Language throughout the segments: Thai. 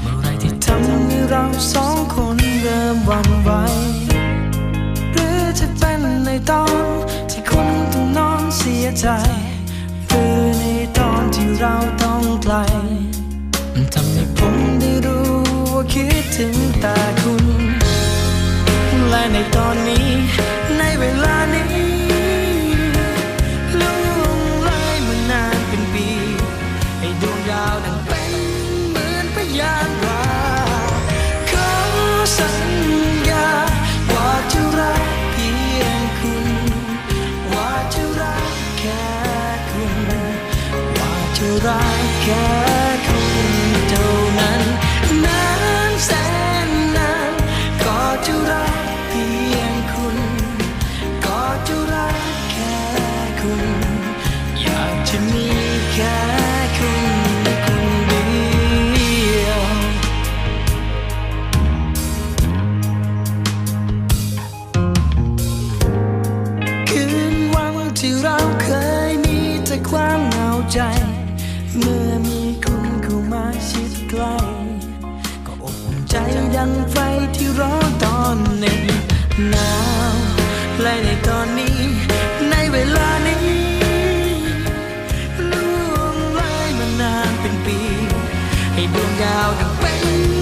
เมื่อไรที่ทำให้เราสองคนเริ่มวันไหวหรือจะเป็นในตอนที่คุณต้องนอนเสียใจหรือในตอนที่เราต้องไกลมันทำให้ผมได้รู้ว่าคิดถึงแต่คุณและในตอนนี้ในเวลานี้ จะรักแค่คุณเท่านั้นนานแสนนานก็จะรักเพียงคุณ ก็จะรักแค่คุณ อยากจะมีแค่คุณคนเดียว คืนวันที่เราเคยมีแต่ความเหงาใจ เมื่อมีคุณเข้ามาชิดใกล้ก็อบอุ่นใจดังไฟที่ร้อนตอนหนึ่งหนาวและในตอนนี้ ในเวลานี้ล่วงเลยมานานเป็นปี ให้ดวงดาวดังเป็น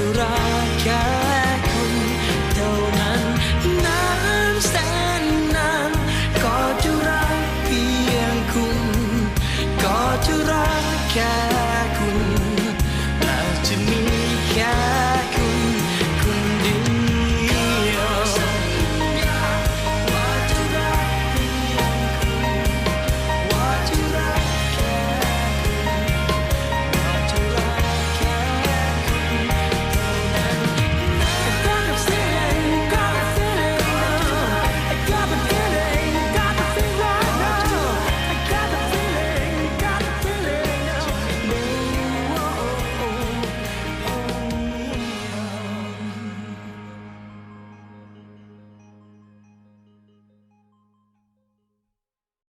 จะรักแค่คุณเท่านั้นนานแสนนานก็จะรักเพียงคุณ ก็จะรักแค่